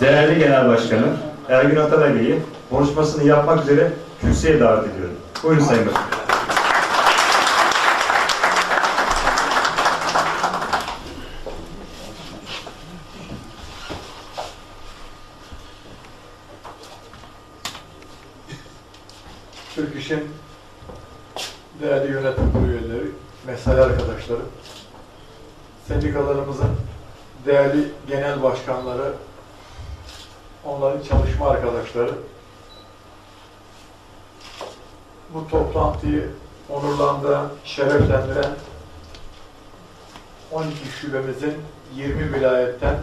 değerli Genel Başkanı Ergün Atalay Bey'i konuşmasını yapmak üzere kürsüye davet ediyorum. Buyurun Sayın Başkan. Türk İş'in değerli yönetim kurulu üyeleri, mesai arkadaşları, sendikalarımızın değerli genel başkanları, onların çalışma arkadaşları, bu toplantıyı onurlandıran, şereflendiren 12 şubemizin 20 vilayetten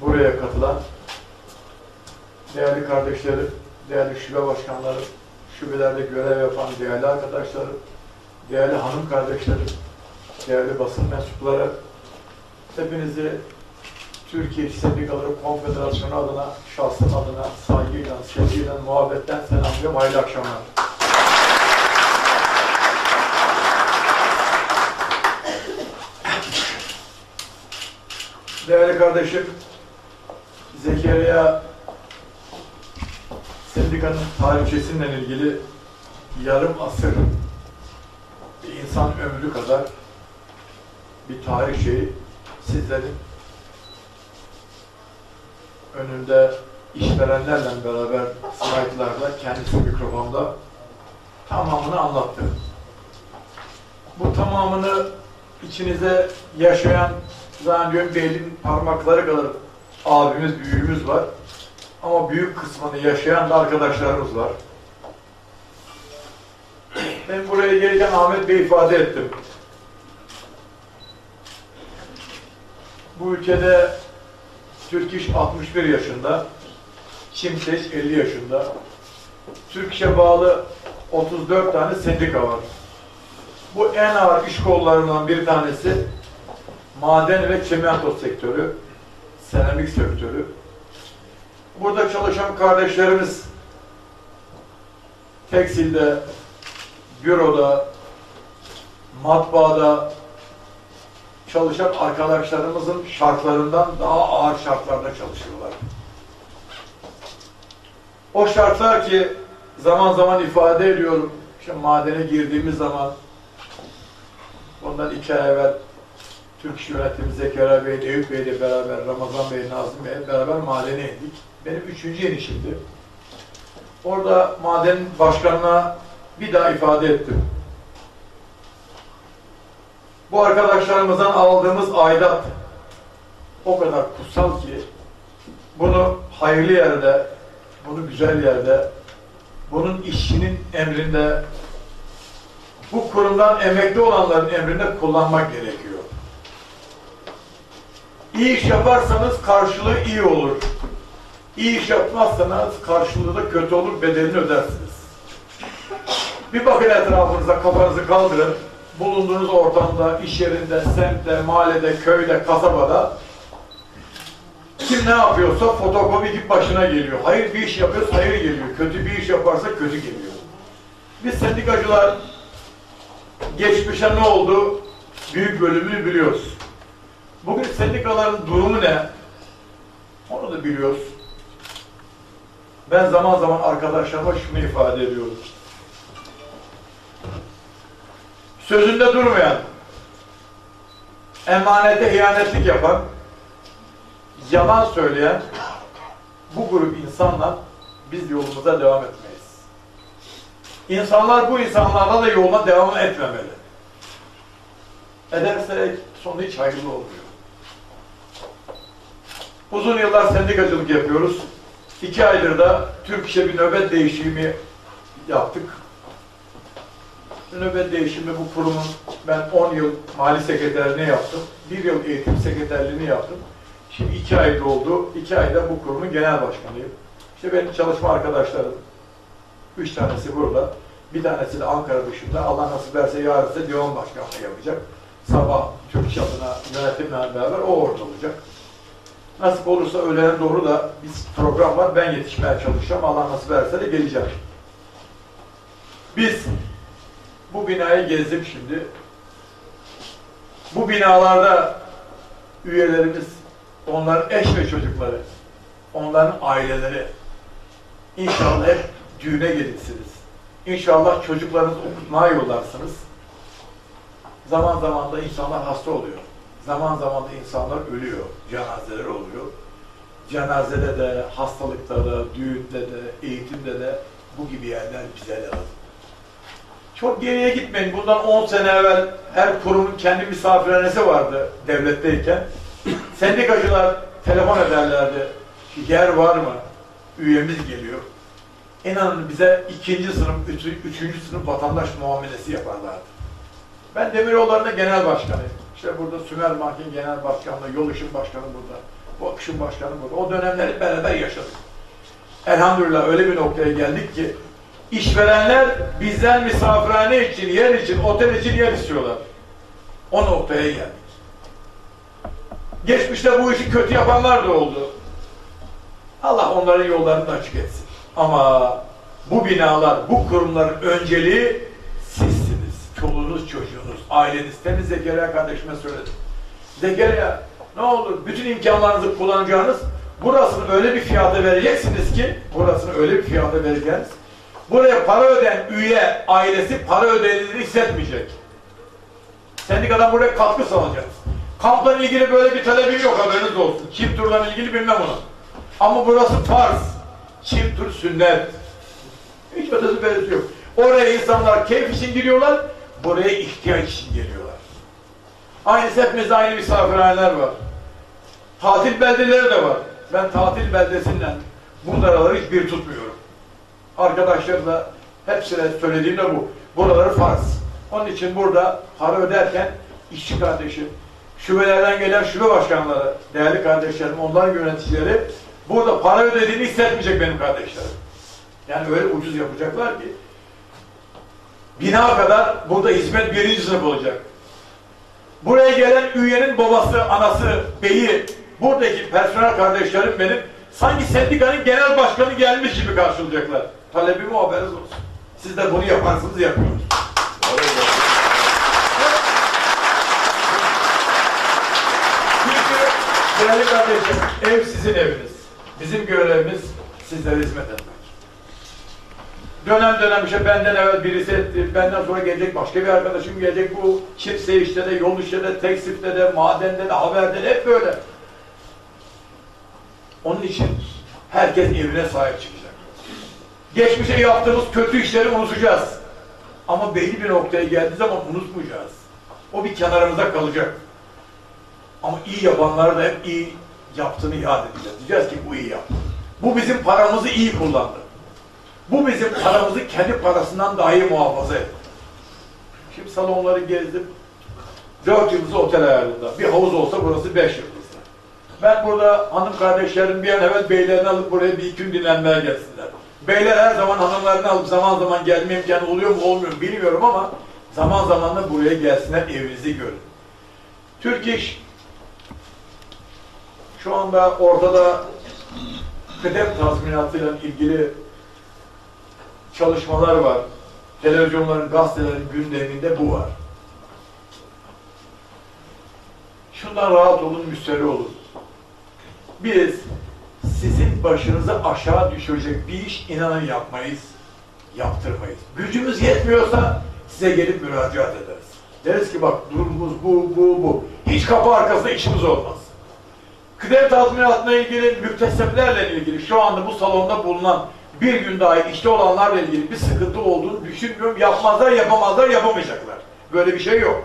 buraya katılan değerli kardeşlerim, değerli şube başkanları, şubelerde görev yapan değerli arkadaşlarım, değerli hanım kardeşlerim, değerli basın mensupları, hepinizi Türkiye Sendikaları Konfederasyonu adına, şahsım adına saygıyla, sevgiyle, muhabbetten selamlıyorum. Hayırlı akşamlar. Değerli kardeşim, Zekeriya sendikanın tarihçesiyle ilgili yarım asır bir insan ömrü kadar bir tarih şeyi sizlerin önünde işverenlerle beraber slaytlarda kendisi mikrofonda tamamını anlattı. Bu tamamını içinize yaşayan zannediyorum belin parmakları kadar abimiz, büyüğümüz var. Ama büyük kısmını yaşayan da arkadaşlarımız var. Ben buraya gelirken Ahmet Bey ifade ettim. Bu ülkede Türk İş 61 yaşında, Çimseç 50 yaşında. Türk bağlı 34 tane sendika var. Bu en ağır iş kollarından bir tanesi maden ve çimento sektörü, seramik sektörü. Burada çalışan kardeşlerimiz tekstilde, büroda, matbaada çalışan arkadaşlarımızın şartlarından daha ağır şartlarda çalışıyorlar. O şartlar ki zaman zaman ifade ediyorum, işte madene girdiğimiz zaman ondan iki ay evvel Türk Yönetimi Zekeriya Bey, Eyüp Bey ile beraber, Ramazan Bey, Nazım Bey beraber madene indik. Benim üçüncü inişimdi. Orada maden başkanına bir daha ifade ettim. Bu arkadaşlarımızdan aldığımız aidat o kadar kutsal ki bunu hayırlı yerde, bunu güzel yerde, bunun işçinin emrinde, bu kurumdan emekli olanların emrinde kullanmak gerekiyor. İyi iş yaparsanız karşılığı iyi olur. İyi iş yapmazsanız karşılığı da kötü olur, bedelini ödersiniz. Bir bakın etrafınıza, kafanızı kaldırın. Bulunduğunuz ortamda, iş yerinde, semtte, mahallede, köyde, kasabada kim ne yapıyorsa fotokopi gibi başına geliyor. Hayır bir iş yapıyorsa hayır geliyor. Kötü bir iş yaparsa kötü geliyor. Biz sendikacılar geçmişe ne oldu? Büyük bölümünü biliyoruz. Bugün sendikaların durumu ne? Onu da biliyoruz. Ben zaman zaman arkadaşlarıma şunu ifade ediyorum. Sözünde durmayan, emanete ihanetlik yapan, yalan söyleyen bu grup insanla biz yolumuza devam etmeyiz. İnsanlar bu insanlarla da yoluna devam etmemeli. Ederse sonu hiç hayırlı olmuyor. Uzun yıllar sendikacılık yapıyoruz. İki aydır da Türk İş'e bir nöbet değişimi yaptık. Nöbet değişimi bu kurumun ben 10 yıl mali sekreterliğini yaptım. Bir yıl eğitim sekreterliğini yaptım. Şimdi iki ay oldu. İki ayda bu kurumun genel başkanıyım. İşte benim çalışma arkadaşlarım. Üç tanesi burada. Bir tanesi de Ankara dışında. Allah nasip ederse yarın ise divan başkanlığı yapacak. Sabah Türk İş adına yönetimle beraber o orada olacak. Nasip olursa öğlene doğru da biz program var. Ben yetişmeye çalışacağım. Allah nasip ederse de geleceğim. Biz bu binayı gezdim şimdi. Bu binalarda üyelerimiz, onların eş ve çocukları onların aileleri. İnşallah düğüne gelirsiniz. İnşallah çocuklarınızı okutmaya yollarsınız. Zaman zaman da insanlar hasta oluyor. Zaman zaman da insanlar ölüyor. Cenazeler oluyor. Cenazede de, hastalıkta da, düğünde de, eğitimde de bu gibi yerler bize lazım. Çok geriye gitmeyin. Bundan 10 sene evvel her kurumun kendi misafirhanesi vardı devletteyken. Sendikacılar telefon ederlerdi. Yer var mı? Üyemiz geliyor. İnanın bize ikinci sınıf, üçü- üçüncü sınıf vatandaş muamelesi yaparlardı. Ben Demiroğulları'nda genel başkanıyım. İşte burada Sümer Mahkin Genel Başkanlığı, Yol Işın Başkanı burada, bu Akışın Başkanı burada. O dönemleri beraber yaşadık. Elhamdülillah öyle bir noktaya geldik ki işverenler bizden misafirhane için, yer için, otel için yer istiyorlar. O noktaya geldik. Geçmişte bu işi kötü yapanlar da oldu. Allah onların yollarını da açık etsin. Ama bu binalar, bu kurumların önceliği sizsiniz. Çoluğunuz, çocuğunuz, aileniz. Temiz Zekeriya kardeşime söyledim. Zekeriya ne olur bütün imkanlarınızı kullanacağınız burasını öyle bir fiyata vereceksiniz ki burasını öyle bir fiyata vereceğiz. Buraya para ödeyen üye ailesi para ödediğini hissetmeyecek. Sendikadan buraya katkı sağlayacağız. Kampla ilgili böyle bir talebim yok haberiniz olsun. Çift turla ilgili bilmem onu. Ama burası farz. Çift tur sünnet. Hiç ötesi berisi yok. Oraya insanlar keyif için giriyorlar, buraya ihtiyaç için geliyorlar. Aynısı hepimizde aynı misafirhaneler var. Tatil beldeleri de var. Ben tatil beldesinden bunları hiçbir tutmuyorum. Arkadaşlarla hepsine söylediğim de bu. Buraları farz. Onun için burada para öderken işçi kardeşim, şubelerden gelen şube başkanları, değerli kardeşlerim, onların yöneticileri burada para ödediğini hissetmeyecek benim kardeşlerim. Yani öyle ucuz yapacaklar ki bina kadar burada hizmet birinci sınıf olacak. Buraya gelen üyenin babası, anası, beyi, buradaki personel kardeşlerim benim sanki sendikanın genel başkanı gelmiş gibi karşılayacaklar. Talebim o haberiniz olsun. Siz de bunu yaparsınız, yapıyoruz. Çünkü değerli kardeşim, ev sizin eviniz. Bizim görevimiz sizlere hizmet etmek. Dönem dönem işte benden evvel birisi etti, benden sonra gelecek başka bir arkadaşım gelecek. Bu çipse işte de, yol işte de, teksifte de, madende de, haberde de hep böyle. Onun için herkes evine sahip çıkacak. Geçmişe yaptığımız kötü işleri unutacağız. Ama belli bir noktaya geldiği zaman unutmayacağız. O bir kenarımıza kalacak. Ama iyi yapanları da hep iyi yaptığını yad edeceğiz. Diyeceğiz ki bu iyi yaptı. Bu bizim paramızı iyi kullandı. Bu bizim paramızı kendi parasından daha iyi muhafaza etti. Şimdi salonları gezdim. Dört yıldızlı otel ayarında. Bir havuz olsa burası beş yıldızlı. Ben burada hanım kardeşlerim bir an evvel beylerini alıp buraya bir iki gün dinlenmeye gelsinler. Beyler her zaman hanımlarını alıp zaman zaman gelme imkanı oluyor mu olmuyor mu bilmiyorum ama zaman zaman da buraya gelsinler evinizi görün. Türk İş şu anda ortada kıdem tazminatıyla ilgili çalışmalar var. Televizyonların, gazetelerin gündeminde bu var. Şundan rahat olun, müşteri olun. Biz sizin başınızı aşağı düşürecek bir iş inanın yapmayız, yaptırmayız. Gücümüz yetmiyorsa size gelip müracaat ederiz. Deriz ki bak durumumuz bu, bu, bu. Hiç kapı arkasında işimiz olmaz. Kıdem tazminatına ilgili, mükteseplerle ilgili şu anda bu salonda bulunan bir gün daha işte olanlarla ilgili bir sıkıntı olduğunu düşünmüyorum. Yapmazlar, yapamazlar, yapamayacaklar. Böyle bir şey yok.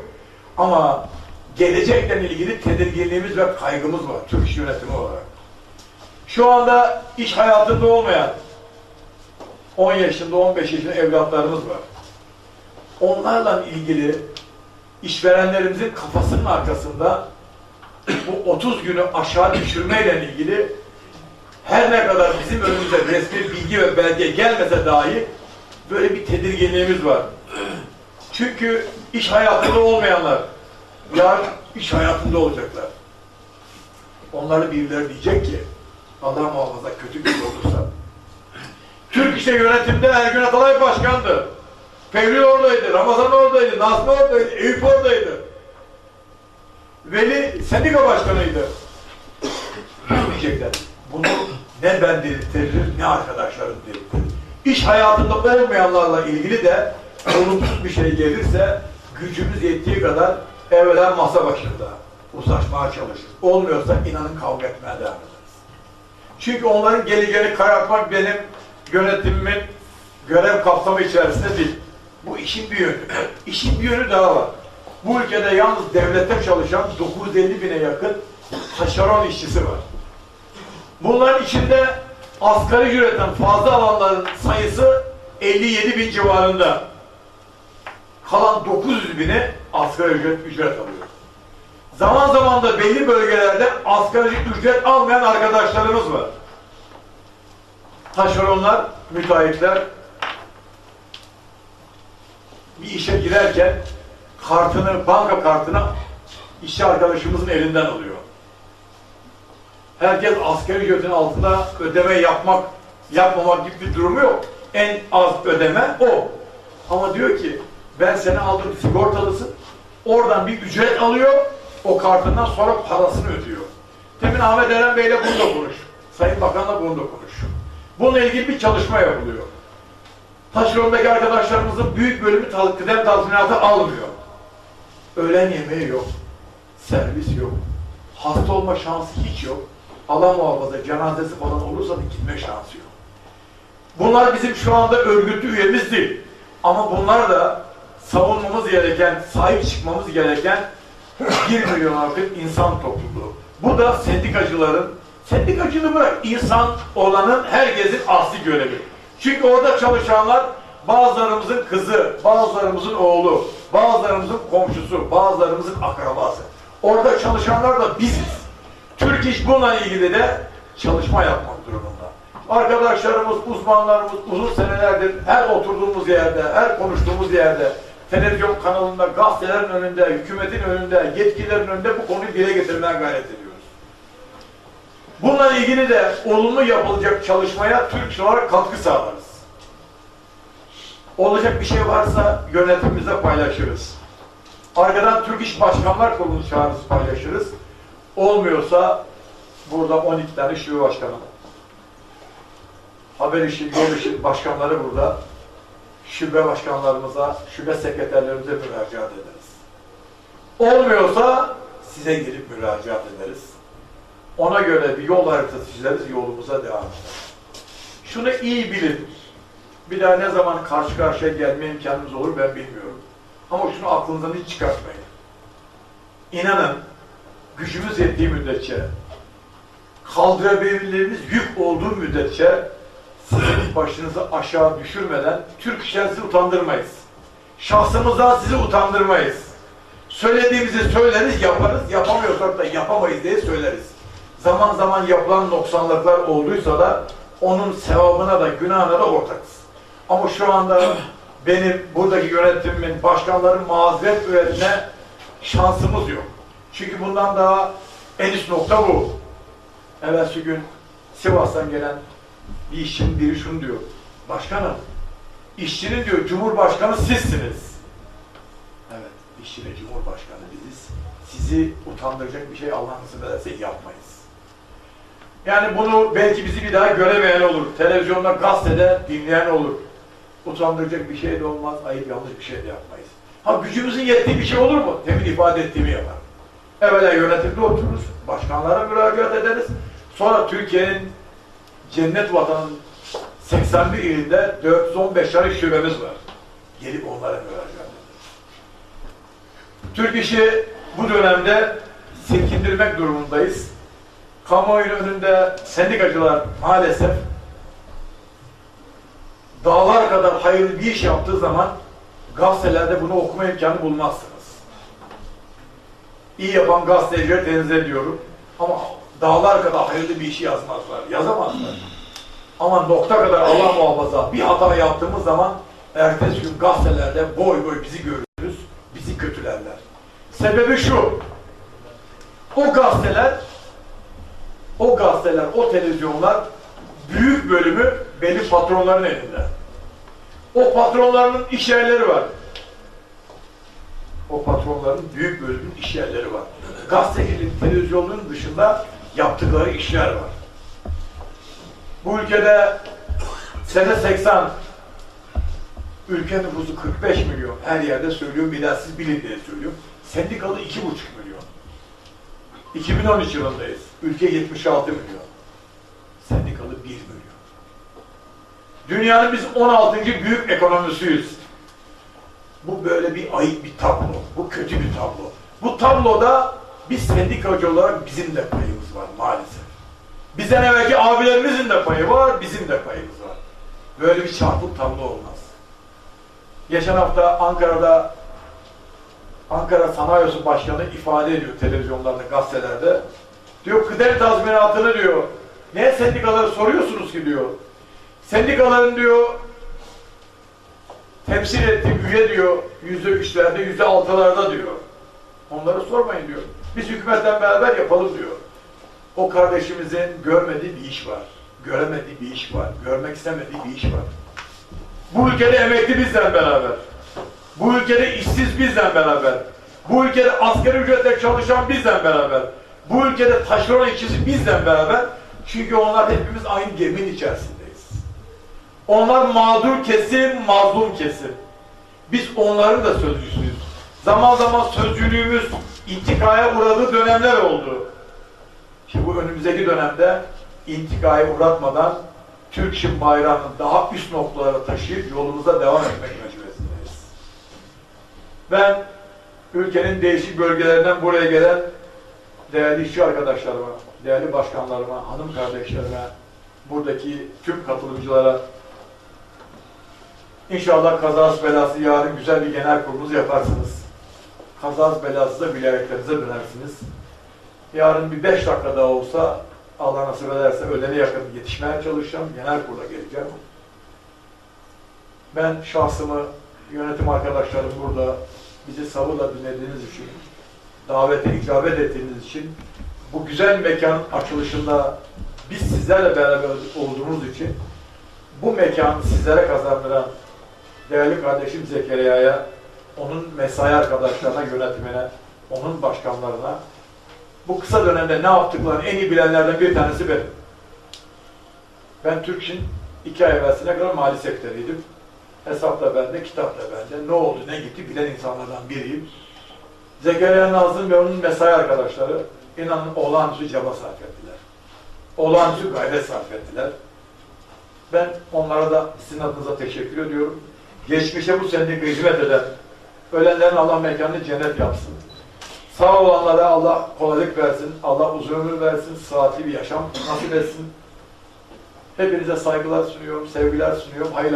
Ama gelecekle ilgili tedirginliğimiz ve kaygımız var Türk Yönetimi olarak. Şu anda iş hayatında olmayan 10 yaşında, 15 yaşında evlatlarımız var. Onlarla ilgili işverenlerimizin kafasının arkasında bu 30 günü aşağı düşürmeyle ilgili her ne kadar bizim önümüze resmi bilgi ve belge gelmese dahi böyle bir tedirginliğimiz var. Çünkü iş hayatında olmayanlar yarın iş hayatında olacaklar. Onları birileri diyecek ki Allah muhafaza kötü bir şey olursa. Türk İş'te yönetimde Ergün Atalay başkandı. Fevri oradaydı, Ramazan oradaydı, Nazmi oradaydı, Eyüp oradaydı. Veli sendika başkanıydı. Diyecekler? Bunu ne ben diriltirim ne arkadaşlarım diriltirir. İş hayatında olmayanlarla ilgili de olumsuz bir şey gelirse gücümüz yettiği kadar evvela masa başında uzlaşmaya çalışırız. Olmuyorsa inanın kavga etmeye devam ederiz. Çünkü onların geleceğini karartmak benim yönetimimin görev kapsamı içerisinde değil. Bu işin bir yönü. İşin bir yönü daha var. Bu ülkede yalnız devlette çalışan 950 bine yakın taşeron işçisi var. Bunların içinde asgari ücretten fazla alanların sayısı 57 bin civarında. Kalan 900 bini asgari ücret, ücret alıyor. Zaman zaman da belli bölgelerde asgari ücret almayan arkadaşlarımız var. Taşeronlar, müteahhitler bir işe girerken kartını, banka kartını işçi arkadaşımızın elinden alıyor. Herkes asgari ücretin altında ödeme yapmak, yapmamak gibi bir durumu yok. En az ödeme o. Ama diyor ki ben seni aldım sigortalısın. Oradan bir ücret alıyor. O kartından sonra parasını ödüyor. Demin Ahmet Eren Bey'le bunu da konuş. Sayın Bakan'la bunu da konuş. Bununla ilgili bir çalışma yapılıyor. Taşerondaki arkadaşlarımızın büyük bölümü kıdem tazminatı almıyor. Öğlen yemeği yok. Servis yok. Hasta olma şansı hiç yok. Allah muhafaza cenazesi falan olursa da gitme şansı yok. Bunlar bizim şu anda örgütlü üyemiz değil. Ama bunlar da savunmamız gereken, sahip çıkmamız gereken 1 milyon artık insan topluluğu. Bu da sendikacıların, sendikacılığı bırak, insan olanın herkesin asli görevi. Çünkü orada çalışanlar bazılarımızın kızı, bazılarımızın oğlu, bazılarımızın komşusu, bazılarımızın akrabası. Orada çalışanlar da biziz. Türk İş bununla ilgili de çalışma yapmak durumunda. Arkadaşlarımız, uzmanlarımız uzun senelerdir her oturduğumuz yerde, her konuştuğumuz yerde, televizyon kanalında, gazetelerin önünde, hükümetin önünde, yetkililerin önünde bu konuyu dile getirmeye gayret ediyoruz. Bununla ilgili de olumlu yapılacak çalışmaya Türk olarak katkı sağlarız. Olacak bir şey varsa yönetimimizle paylaşırız. Arkadan Türk İş Başkanlar Kurulu çağırırız, paylaşırız. Olmuyorsa burada 12 tane şube başkanı. Haber işi, yol işi başkanları burada. Şube başkanlarımıza, şube sekreterlerimize müracaat ederiz. Olmuyorsa size gelip müracaat ederiz. Ona göre bir yol haritası çizeriz, yolumuza devam ederiz. Şunu iyi bilin. Bir daha ne zaman karşı karşıya gelme imkanımız olur ben bilmiyorum. Ama şunu aklınızdan hiç çıkartmayın. İnanın gücümüz yettiği müddetçe, kaldırabildiğimiz yük olduğu müddetçe sizin başınızı aşağı düşürmeden Türk sizi utandırmayız. Şahsımızdan sizi utandırmayız. Söylediğimizi söyleriz, yaparız. Yapamıyorsak da yapamayız diye söyleriz. Zaman zaman yapılan noksanlıklar olduysa da onun sevabına da günahına da ortakız. Ama şu anda benim buradaki yönetimimin, başkanların mazeret üretme şansımız yok. Çünkü bundan daha en üst nokta bu. Evvelsi gün Sivas'tan gelen bir işçinin biri şunu diyor. Başkanım, işçinin diyor Cumhurbaşkanı sizsiniz. Evet, işçinin Cumhurbaşkanı biziz. Sizi utandıracak bir şey Allah nasip ederse yapmayız. Yani bunu belki bizi bir daha göremeyen olur. Televizyonda, gazetede dinleyen olur. Utandıracak bir şey de olmaz, ayıp yanlış bir şey de yapmayız. Ha gücümüzün yettiği bir şey olur mu? Demin ifade ettiğimi yapar. Evvela yönetimde otururuz, başkanlara müracaat ederiz. Sonra Türkiye'nin cennet vatanın 81 ilinde 415 tane şubemiz var. Gelip onlara müracaat. Türk işi bu dönemde silkindirmek durumundayız. Kamuoyunun önünde sendikacılar maalesef dağlar kadar hayırlı bir iş yaptığı zaman gazetelerde bunu okuma imkanı bulmazsınız. İyi yapan gazetecileri tenzih ediyorum. Ama dağlar kadar hayırlı bir işi yazmazlar, yazamazlar. Ama nokta kadar Allah muhafaza bir hata yaptığımız zaman ertesi gün gazetelerde boy boy bizi görürüz, bizi kötülerler. Sebebi şu, o gazeteler, o gazeteler, o televizyonlar büyük bölümü benim patronların elinde. O patronların iş yerleri var. O patronların büyük bölümünün iş yerleri var. Gazetecilik, televizyonun dışında yaptıkları işler var. Bu ülkede sene 80 ülke nüfusu 45 milyon. Her yerde söylüyorum, bir daha siz bilin diye söylüyorum. Sendikalı 2,5 milyon. 2013 yılındayız. Ülke 76 milyon. Sendikalı 1 milyon. Dünyanın biz 16. büyük ekonomisiyiz. Bu böyle bir ayıp bir tablo. Bu kötü bir tablo. Bu tabloda biz sendikacı olarak bizim de payımız var maalesef. Bizden evvelki abilerimizin de payı var, bizim de payımız var. Böyle bir çarpık tablo olmaz. Geçen hafta Ankara'da Ankara Sanayi Odası Başkanı ifade ediyor televizyonlarda, gazetelerde. Diyor kıdem tazminatını diyor. Ne sendikaları soruyorsunuz ki diyor. Sendikaların diyor temsil ettiği üye diyor yüzde üçlerde, yüzde altılarda diyor. Onları sormayın diyor. Biz hükümetten beraber yapalım diyor. O kardeşimizin görmediği bir iş var. Göremediği bir iş var. Görmek istemediği bir iş var. Bu ülkede emekli bizden beraber. Bu ülkede işsiz bizden beraber. Bu ülkede asgari ücretle çalışan bizden beraber. Bu ülkede taşeron işçisi bizden beraber. Çünkü onlar hepimiz aynı geminin içerisindeyiz. Onlar mağdur kesim, mazlum kesim. Biz onların da sözcüsüyüz. Zaman zaman sözcülüğümüz intikaya uğradığı dönemler oldu. Şimdi bu önümüzdeki dönemde intikaya uğratmadan Türk Şim bayrağını daha üst noktalara taşıyıp yolumuza devam etmek mecburiyetindeyiz. Ben ülkenin değişik bölgelerinden buraya gelen değerli işçi arkadaşlarıma, değerli başkanlarıma, hanım kardeşlerime, buradaki tüm katılımcılara İnşallah kazası belası yarın güzel bir genel kurulumuzu yaparsınız. Kazası belası da vilayetlerinize dönersiniz. Yarın bir beş dakika daha olsa Allah nasip ederse öğlene yakın yetişmeye çalışacağım. Genel kurula geleceğim. Ben şahsımı, yönetim arkadaşlarım burada bizi sabırla dinlediğiniz için, davete icabet ettiğiniz için, bu güzel mekan açılışında biz sizlerle beraber olduğumuz için bu mekanı sizlere kazandıran değerli kardeşim Zekeriya'ya, onun mesai arkadaşlarına, yönetimine, onun başkanlarına, bu kısa dönemde ne yaptıklarını en iyi bilenlerden bir tanesi benim. Ben Türk'ün iki ay evvelsine kadar mali sekretörüydüm. Hesap da bende, kitap da bende. Ne oldu, ne gitti bilen insanlardan biriyim. Zekeriya Nazım ve onun mesai arkadaşları inanın olağanüstü çaba sarf ettiler. Olağanüstü gayret sarf ettiler. Ben onlara da sizin adınıza teşekkür ediyorum. Geçmişe bu sendika hizmet eden, ölenlerin Allah mekanını cennet yapsın. Sağ olanlara Allah kolaylık versin, Allah uzun ömür versin, sıhhatli bir yaşam nasip etsin. Hepinize saygılar sunuyorum, sevgiler sunuyorum, hayırlı